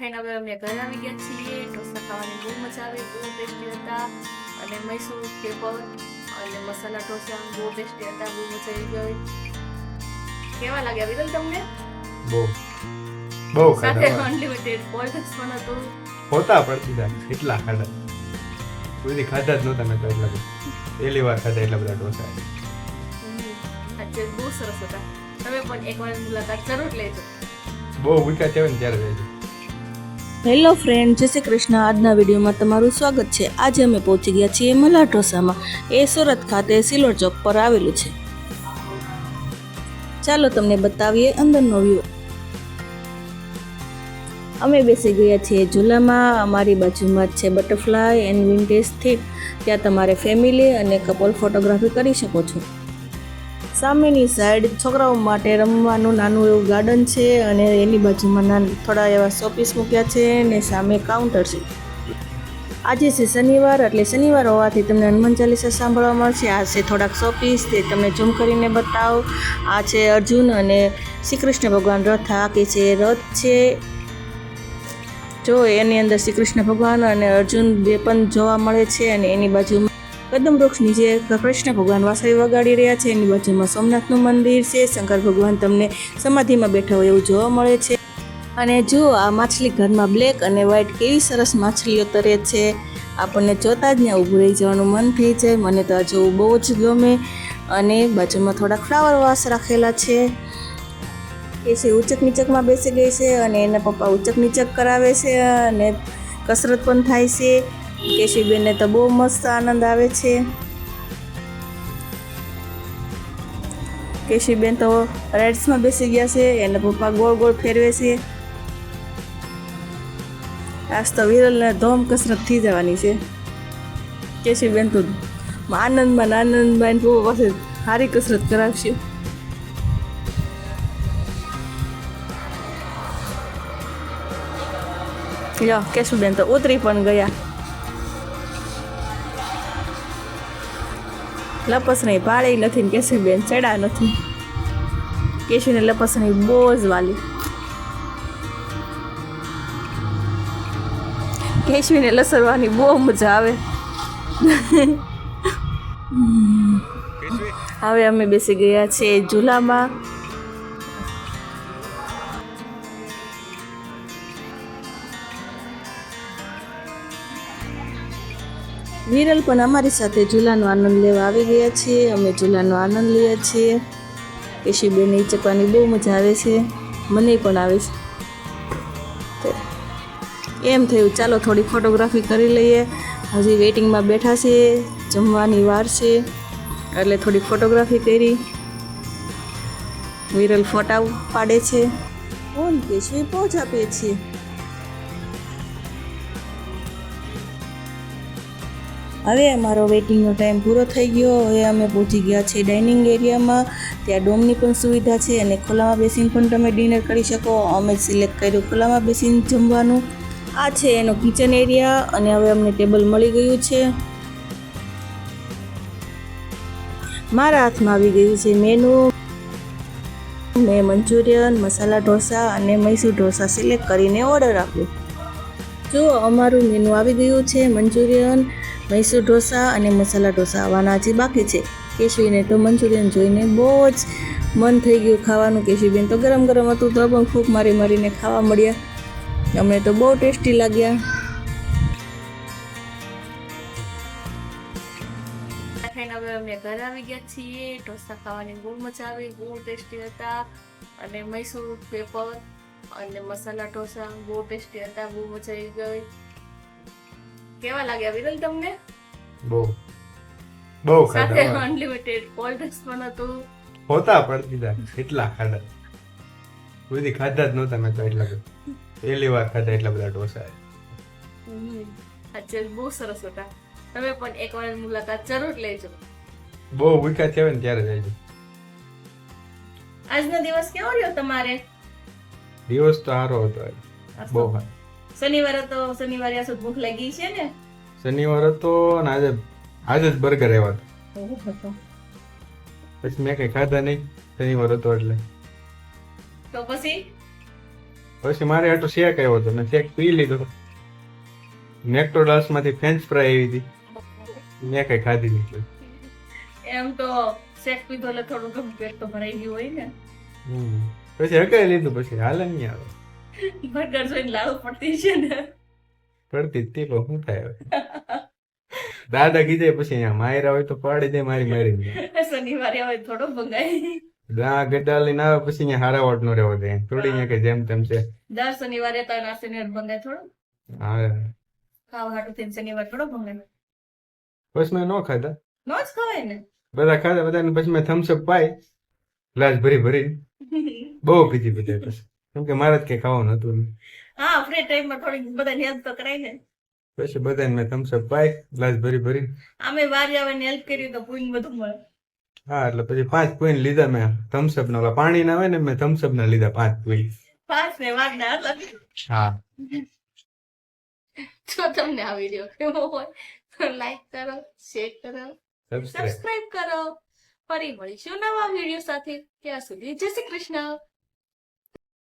ખાઈને હવે અમે ઘરે આવી ગયા છીએ ઢોસા ખાવાની બહુ મજા આવે બહુ ટેસ્ટી હતા. અને મૈસૂર પેપર અને મસાલા ઢોસા બહુ ટેસ્ટી હતા બહુ મજા આવી ગઈ. કેવા લાગ્યા વિરલ તમને? બહુ. બહુ સાથે અનલિમિટેડ કોલ્ડ પણ હતું. હોતા પડતી એટલા ખાધા. કોઈ ખાધા જ નહોતા મેં તો એટલા. પહેલી વાર ખાધા એટલા બધા ઢોસા. બહુ સરસ હતા. તમે પણ એકવાર મુલાકાત જરૂર લેજો. બહુ ભૂખ્યા છે ને ત્યારે રહેજો. હેલો ફ્રેન્ડ, જય શ્રી કૃષ્ણ. આજના વિડીયોમાં તમારું સ્વાગત છે. આજે અમે પહોંચી ગયા છીએ મલા ઢોસામાં એ સુરત ખાતે સિલ્વર ચોક પર આવેલું છે. ચાલો તમને બતાવીએ અંદરનો વ્યૂ અમે બેસી ગયા છીએ ઝૂલામાં. અમારી બાજુમાં છે બટરફ્લાય એન્ડ વિન્ટેજ થીમ. ત્યાં તમારે ફેમિલી અને કપલ ફોટોગ્રાફી કરી શકો છો. સામેની સાઈડ છોકરાઓ માટે રમવાનું નાનું એવું ગાર્ડન છે અને એની બાજુમાં નાન- થોડા એવા શોપીસ મૂક્યા છે ને સામે કાઉન્ટર છે. આજે છે શનિવાર એટલે શનિવાર હોવાથી તમને હનુમાન ચાલીસા સાંભળવા મળશે. આ છે થોડાક શોપીસ તે તમને ઝૂમ કરીને બતાવો. આ છે અર્જુન અને શ્રી કૃષ્ણ ભગવાન રથ આ કે છે. રથ છે. જો એની અંદર શ્રી કૃષ્ણ ભગવાન અને અર્જુન બે પણ જોવા મળે છે અને એની બાજુમાં કદમ વૃક્ષ નીચે કૃષ્ણ ભગવાન વાસળી વગાડી રહ્યા છે. એની બાજુમાં સોમનાથનું મંદિર છે. શંકર ભગવાન તમને સમાધિમાં બેઠા હોય એવું જોવા મળે છે. અને જો આ માછલી ઘરમાં બ્લેક અને વ્હાઈટ કેવી સરસ માછલીઓ તરે છે, આપણને જોતા જ ને ઊભું રહી જવાનું મન થઈ જાય મને તો આ જોવું બહુ જ ગમે. અને બાજુમાં થોડા ફ્લાવર વાસ રાખેલા છે. એ છે, ઉચક નીચકમાં બેસી ગઈ છે અને એના પપ્પા ઉચક નીચક કરાવે છે અને કસરત પણ થાય છે. કેશુબેનને તો બહુ મસ્ત આનંદ આવે છે. કેશીબેન તો રાઇડ્સમાં બેસી ગયા છે, એના પપ્પા ગોળ ગોળ ફેરવે છે. આજ તો વિરલને ધોમ કસરત થઈ જવાની છે. કેશીબેન તો આનંદમાં આનંદમાં પપ્પા પાસે સારી કસરત કરાવશે. લ્યો, કેશુબેન તો ઉતરી પણ ગયા. લપસણી ભાડે નથી ને કેશુબેન ચડા નથી. કેશુને લપસણી બહુ જ વાલી. કેશુને લસરવાની બહુ મજા આવે. હવે અમે બેસી ગયા છીએ ઝૂલામાં વિરલ પણ અમારી સાથે ઝૂલાનો આનંદ લેવા આવી ગયા છીએ. અમે ઝૂલાનો આનંદ લઈએ છીએ. કેશુબેન ચકવાની બહુ મજા આવે છે. મને પણ આવે છે. એમ થયું, ચાલો થોડી ફોટોગ્રાફી કરી લઈએ. હજી વેઇટિંગમાં બેઠા છે, જમવાની વાર છે. એટલે થોડી ફોટોગ્રાફી કરી. વિરલ ફોટા પાડે છે. ફોન છે પહોંચ આપીએ છીએ. હવે અમારો વેઇટિંગનો ટાઈમ પૂરો થઈ ગયો. હવે અમે પહોંચી ગયા છીએ ડાઇનિંગ એરિયામાં ત્યાં ડોમની પણ સુવિધા છે અને ખુલ્લામાં બેસીને પણ તમે ડિનર કરી શકો. અમે સિલેક્ટ કર્યું ખુલ્લામાં બેસીને જમવાનું. આ છે એનો કિચન એરિયા અને હવે અમને ટેબલ મળી ગયું છે. મારા હાથમાં આવી ગયું છે મેનુ મેં મંચુરિયન, મસાલા ઢોસા અને મૈસૂર ઢોસા સિલેક્ટ કરીને ઓર્ડર આપ્યો. જો અમારું મેનુ આવી ગયું છે મંચુરિયન મૈસૂર ઢોસા અને મસાલા ઢોસા આવવાના હજી બાકી છે. કેશવીને તો મંચુરિયન જોઈને બહુ જ મન થઈ ગયું ખાવાનું. કેશવીબેન તો ગરમ ગરમ હતું, તો પણ ખૂબ મારી મારીને ખાવા મળ્યા. અમને તો બહુ ટેસ્ટી લાગ્યા. ખાઈને હવે અમે ઘરે આવી ગયા છીએ. ઢોસા ખાવાની બહુ મજા આવી, બહુ ટેસ્ટી હતા. અને મૈસૂર પેપર અને મસાલા ઢોસા બહુ ટેસ્ટી હતા, બહુ મજા આવી ગઈ. કેવા લાગ્યા? વિરલ તમને? બહુ. બહુ સાથે અનલિમિટેડ કોલ્ડ ડ્રિંક્સ પણ હતું. હોતા પણ જાય એટલા ખાધા બધી ખાધા જ નહોતા મેં તો એટલા પહેલી વાર ખાધા એટલા બધા ઢોસા. આજે બહુ સરસ હતા. તમે પણ એકવાર મુલાકાત જરૂર લેજો. બહુ ભૂખ્યા છે ને ત્યારે જઈજો આજનો દિવસ કેવો રહ્યો તમારે? દિવસ તો સારો હતો. બહુ સારો. શનિવારે તો શનિવારે આ ભૂખ લાગી છે ને? શનિવાર તો અને આજે આજે જ બર્ગર આવ્યા પછી મેં કઈ ખાધા નહીં શનિવાર હતો એટલે. તો પછી? પછી મારે આટલો શેક આવ્યો હતો ને શેક પી લીધો મેકડોનાલ્ડમાંથી ફ્રેન્ચ ફ્રાય આવી હતી. મેં કઈ ખાધી નહીં એમ તો શેક પીધો એટલે થોડું ગમ પેટ તો ભરાઈ ગયું હોય ને. પછી હકાઈ લીધું પછી હાલ નહીં આવે. બર્ગર જોઈને લાવ પડતી છે ને. પડતી તી પણ શું થાય દાદા કીધે પછી અહીંયા માયરા હોય તો પાડી દે મારી મારી શનિવારે હવે થોડો ભંગાય. દા ગડા લઈને આવે પછી અહીંયા હારા વાટ નો રહેવો દે. થોડી અહીંયા કે જેમ તેમ છે. દર શનિવારે તો ના શનિવાર ભંગાય થોડો. હા. ખાવ હાટું થઈને શનિવાર થોડો ભંગાય. પછી મેં નો ખાધા? નો જ ખવાય ને. બધા ખાધા બધા પછી મેં થમ્સઅપ પાય. ગ્લાસ ભરી ભરી. બહુ પીધી બધા પછી કેમ કે મારે જ કઈ ખાવાનું હતું હા ફ્રી ટાઈમમાં થોડીક બધાને હેલ્પ તો કરાય ને. પછી બધાને મેં થમ્સઅપ પાઈ ગ્લાસ ભરી ભરી. અમે વારી આવે હેલ્પ કરી તો પૂઈન બધું મળે. હા એટલે પછી પાંચ પૂઈન લીધા મેં. થમ્સઅપ ના પાણી ના આવે ને મેં થમ્સઅપ ના લીધા પાંચ પૂઈન પાંચ ને વાર ના હા. જો તમને આ વીડિયો કેવો હોય તો લાઈક કરો શેર કરો સબસ્ક્રાઇબ કરો. ફરી મળીશું નવા વીડિયો સાથે. ત્યાં સુધી જય શ્રી કૃષ્ણ.